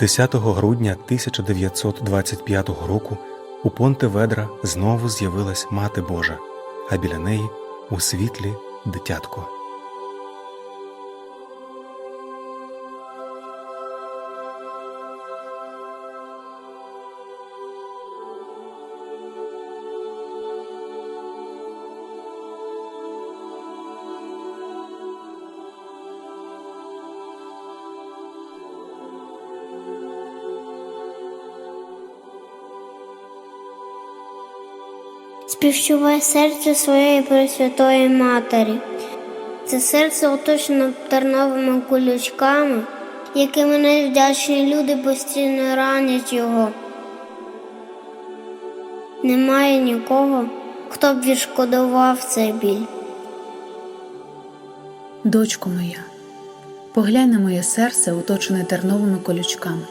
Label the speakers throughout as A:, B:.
A: 10 грудня 1925 року у Понте Ведра знову з'явилась Мати Божа, а біля неї у світлі дитятко.
B: Співчувай серце своєї Пресвятої Матері. Це серце оточено терновими колючками, якими невдячні люди постійно ранять його. Немає нікого, хто б відшкодував цей біль.
C: Дочко моя, поглянь на моє серце, оточене терновими колючками.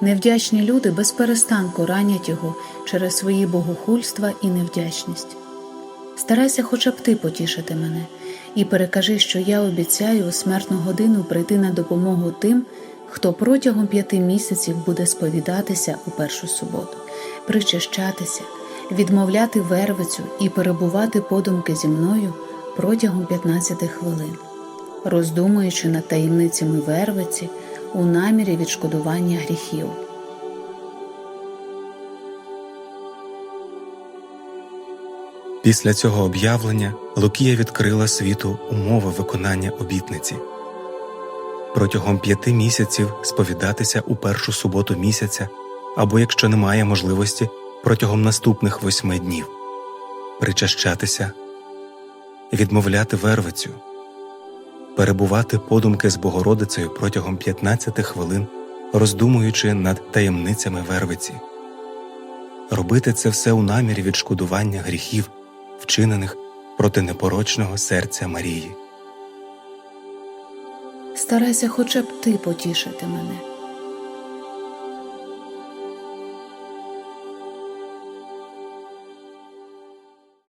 C: Невдячні люди без перестанку ранять його через свої богохульства і невдячність. Старайся хоча б ти потішити мене і перекажи, що я обіцяю у смертну годину прийти на допомогу тим, хто протягом п'яти місяців буде сповідатися у першу суботу, причащатися, відмовляти вервицю і перебувати подумки зі мною протягом 15 хвилин, роздумуючи над таємницями вервиці у намірі відшкодування гріхів.
A: Після цього об'явлення Лукія відкрила світу умови виконання обітниці. Протягом п'яти місяців сповідатися у першу суботу місяця, або якщо немає можливості, протягом наступних восьми днів, причащатися, відмовляти вервицю, перебувати подумки з Богородицею протягом 15 хвилин, роздумуючи над таємницями вервиці, робити це все у намірі відшкодування гріхів, вчинених проти непорочного серця Марії.
C: Старайся хоча б ти потішити мене